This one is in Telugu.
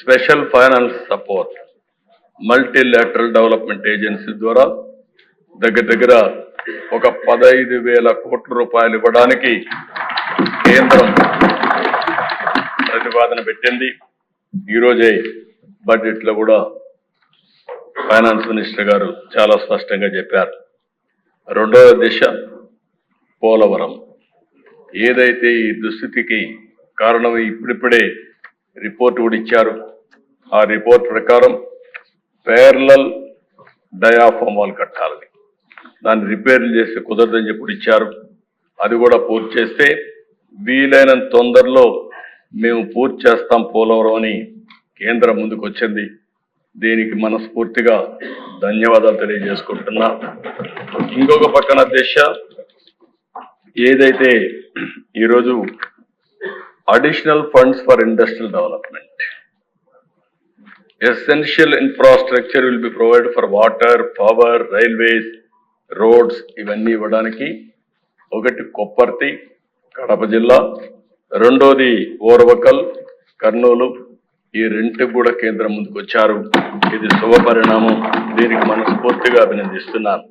Special finance support multilateral development agency ద్వారా దగ్గర దగ్గర ఒక పదహైదు వేల కోట్ల రూపాయలు ఇవ్వడానికి కేంద్రం ప్రతిపాదన పెట్టింది. ఈరోజే బడ్జెట్లో కూడా ఫైనాన్స్ మినిస్టర్ గారు చాలా స్పష్టంగా చెప్పారు. రెండవ దిశ పోలవరం. ఏదైతే ఈ దుస్థితికి కారణం ఇప్పుడిప్పుడే రిపోర్ట్ కూడా ఇచ్చారు ఆ రిపోర్ట్ ప్రకారం పేర్లల్ డయాఫామ్ వాల్ కట్టాలని. దాన్ని రిపేర్లు చేస్తే కుదరదని చెప్పి ఇచ్చారు. అది కూడా పూర్తి చేస్తే వీలైనంత తొందరలో మేము పూర్తి చేస్తాం పోలవరం అని కేంద్రం ముందుకు వచ్చింది. దీనికి మనస్ఫూర్తిగా ధన్యవాదాలు తెలియజేసుకుంటున్నా. ఇంకొక పక్కన దిశ ఏదైతే ఈరోజు additional funds for industrial development essential infrastructure will be provide for water power railways roads ఇవన్నీ ఇవ్వడానికి. ఒకటి కొప్పర్తి కడప జిల్లా. రెండోది ఓర్వకల్ కర్నూలు. ఈ రెంటికి కూడా కేంద్రం ముందుకు వచ్చారు ఇది శుభ పరిణామం దీనికి మనస్ఫూర్తిగా అభినందిస్తున్నాను.